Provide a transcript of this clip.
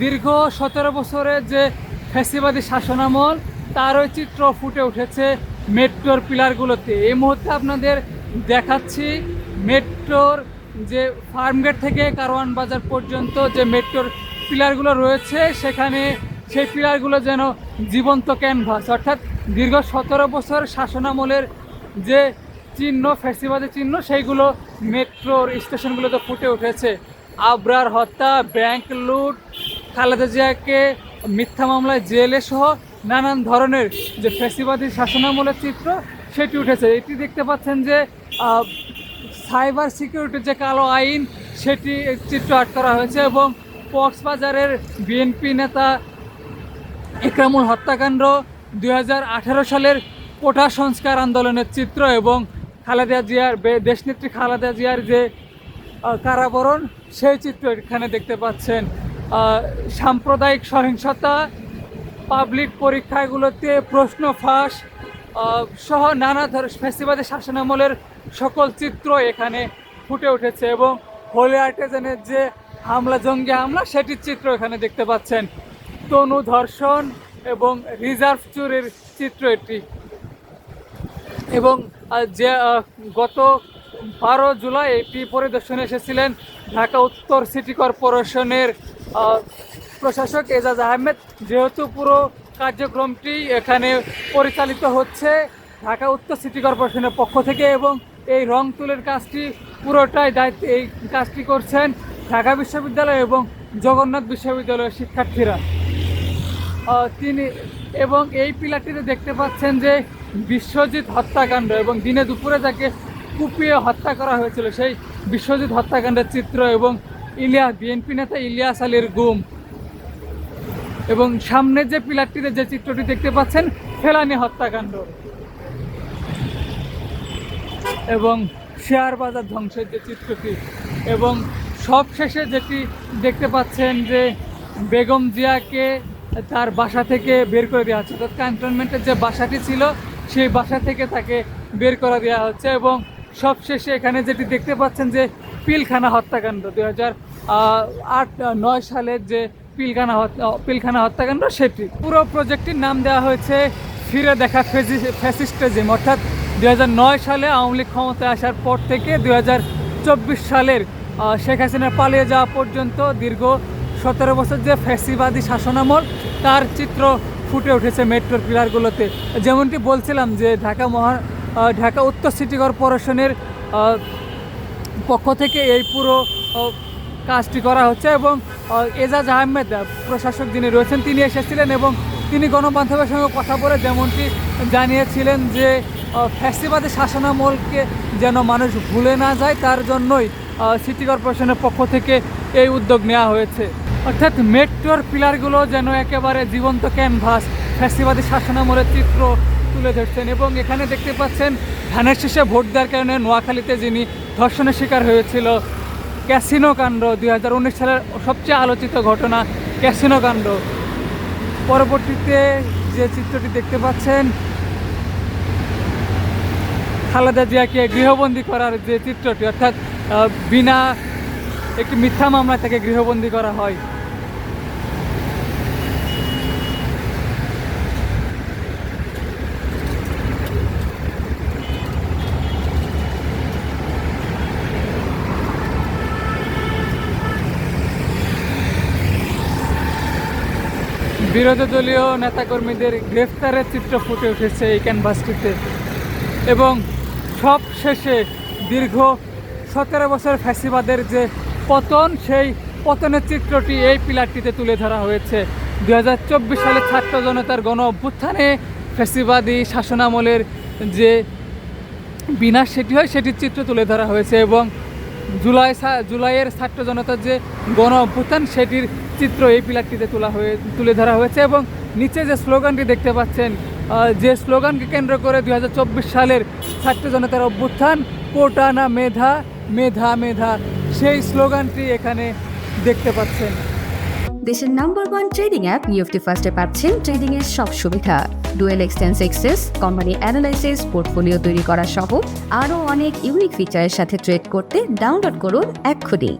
দীর্ঘ সতেরো বছরের যে ফ্যাসিবাদী শাসনামল তারই চিত্র ফুটে উঠেছে মেট্রোর পিলারগুলোতে। এই মুহূর্তে আপনাদের দেখাচ্ছি মেট্রোর যে ফার্মগেট থেকে কারওয়ান বাজার পর্যন্ত যে মেট্রোর পিলারগুলো রয়েছে, সেখানে সেই পিলারগুলো যেন জীবন্ত ক্যানভাস। অর্থাৎ দীর্ঘ সতেরো বছর শাসনামলের যে চিহ্ন, ফ্যাসিবাদী চিহ্ন, সেইগুলো মেট্রোর স্টেশনগুলোতে ফুটে উঠেছে। আবরার হত্যা, ব্যাংক লুট খালেদা জিয়াকে মিথ্যা মামলায় জেলে সহ নানান ধরনের যে ফ্যাসিবাদী শাসনামলের চিত্র, সেটি উঠেছে। এটি দেখতে পাচ্ছেন যে সাইবার সিকিউরিটির যে কালো আইন, সেটি চিত্র আট করা হয়েছে এবং কক্সবাজারের বিএনপি নেতা ইকরামুল হত্যাকাণ্ড দু হাজার আঠেরো সালের কোটা সংস্কার আন্দোলনের চিত্র এবং খালেদা জিয়ার দেশনেত্রী খালেদা জিয়ার যে কারাবরণ, সেই চিত্র এখানে দেখতে পাচ্ছেন। সাম্প্রদায়িক সহিংসতা পাবলিক পরীক্ষাগুলোতে প্রশ্ন ফাঁস সহ নানা ধরনের ফ্যাসিবাদী শাসনামলের সকল চিত্র এখানে ফুটে উঠেছে এবং হোলি আর্টিজানের যে হামলা, জঙ্গি হামলা, সেটির চিত্র এখানে দেখতে পাচ্ছেন। তনু ধর্ষণ এবং রিজার্ভ চুরির চিত্র এটি। এবং যে গত বারো জুলাই এটি পরিদর্শনে এসেছিলেন ঢাকা উত্তর সিটি কর্পোরেশনের প্রশাসক এজাজ আহমেদ, যেহেতু পুরো কার্যক্রমটি এখানে পরিচালিত হচ্ছে ঢাকা উত্তর সিটি কর্পোরেশনের পক্ষ থেকে এবং এই রং তুলের কাজটি পুরোটাই দায়িত্ব, এই কাজটি করছেন ঢাকা বিশ্ববিদ্যালয় এবং জগন্নাথ বিশ্ববিদ্যালয়ের শিক্ষার্থীরা। তিনি এবং এই পিলারটিতে দেখতে পাচ্ছেন যে বিশ্বজিৎ হত্যাকাণ্ড এবং দিনে দুপুরে যাকে কুপিয়ে হত্যা করা হয়েছিল। সেই বিশ্বজিৎ হত্যাকাণ্ডের চিত্র এবং ইলিয়াস, বিএনপি নেতা ইলিয়াস আলীর গুম। এবং সামনের যে পিলারটিতে যে চিত্রটি দেখতে পাচ্ছেন, ফেলানি হত্যাকাণ্ড। এবং শেয়ার বাজার ধ্বংসের যে চিত্রটি। এবং সবশেষে যেটি দেখতে পাচ্ছেন যে বেগম জিয়াকে তার বাসা থেকে বের করে দেওয়া হচ্ছে। অর্থাৎ ক্যান্টনমেন্টের যে বাসাটি ছিল, সেই বাসা থেকে তাকে বের করে দেওয়া হচ্ছে। এবং সবশেষে এখানে যেটি দেখতে পাচ্ছেন যে পিলখানা হত্যাকাণ্ড, দুই হাজার আট নয় সালের যে পিলখানা পিলখানা হত্যাকাণ্ড, সেটি। পুরো প্রজেক্টটির নাম দেওয়া হয়েছে ফিরে দেখা ফ্যাসিস্টেজিম অর্থাৎ দু নয় সালে আওয়ামী লীগ ক্ষমতায় আসার পর থেকে দু হাজার চব্বিশ সালের শেখ হাসিনা পালিয়ে যাওয়া পর্যন্ত দীর্ঘ সতেরো বছর যে ফ্যাসিবাদী শাসনামল, তার চিত্র ফুটে উঠেছে মেট্রোর পিলারগুলোতে। যেমনটি বলছিলাম যে ঢাকা মহা ঢাকা উত্তর সিটি কর্পোরেশনের পক্ষ থেকে এই পুরো কাজটি করা হচ্ছে এবং এজাজ আহমেদ প্রশাসক যিনি রয়েছেন, তিনি এসেছিলেন এবং তিনি গণমাধ্যমের সঙ্গে কথা বলে যেমনটি জানিয়েছিলেন যে ফ্যাসিবাদী শাসনামলকে যেন মানুষ ভুলে না যায়, তার জন্যই সিটি কর্পোরেশনের পক্ষ থেকে এই উদ্যোগ নেওয়া হয়েছে। অর্থাৎ মেট্রোর পিলারগুলো যেন একেবারে জীবন্ত ক্যানভাস, ফ্যাসিবাদী শাসনামলের চিত্র তুলে ধরছেন এবং এখানে দেখতে পাচ্ছেন, ধানের শেষে ভোট দেওয়ার কারণে নোয়াখালীতে যিনি ধর্ষণের শিকার হয়েছিল ক্যাসিনো কাণ্ড দু হাজার উনিশ সালের সবচেয়ে আলোচিত ঘটনা ক্যাসিনো কাণ্ড। পরবর্তীতে যে চিত্রটি দেখতে পাচ্ছেন, খালেদা জিয়াকে গৃহবন্দী করার যে চিত্রটি, অর্থাৎ বিনা একটি মিথ্যা মামলা থেকে গৃহবন্দী করা হয়। বিরোধী দলীয় নেতাকর্মীদের গ্রেফতারের চিত্র ফুটে উঠেছে এই ক্যানভাসটিতে। এবং সব শেষে দীর্ঘ সতেরো বছর ফ্যাসিবাদের যে পতন, সেই পতনের চিত্রটি এই পিলারটিতে তুলে ধরা হয়েছে। দু হাজার চব্বিশ সালে ছাত্র জনতার গণ অভ্যুত্থানে ফ্যাসিবাদী শাসনামলের যে বিনাশ সেটি হয়, সেটির চিত্র তুলে ধরা হয়েছে এবং জুলাই জুলাইয়ের ছাত্র জনতার যে গণ অভ্যুত্থান, সেটির চিত্র এই পিলারটিতে তোলা হয়ে, তুলে ধরা হয়েছে এবং নিচে যে স্লোগানটি দেখতে পাচ্ছেন যে স্লোগানকে কেন্দ্র করে দু হাজার চব্বিশ সালের ছাত্র জনতার অভ্যুত্থান কোটা না মেধা মেধা মেধা, সেই স্লোগানটি এখানে দেখতে পাচ্ছেন। দেশের নাম্বার ওয়ান ট্রেডিং অ্যাপ নিউফটি ফার্স্টে পাচ্ছেন ট্রেডিং এর সব সুবিধা। ডুয়েল এক্সটেন্স এক্সেস কোম্পানি অ্যানালাইসিস পোর্টফোলিও তৈরি করা সহ আরও অনেক ইউনিক ফিচারের সাথে ট্রেড করতে ডাউনলোড করুন এক্ষুনি।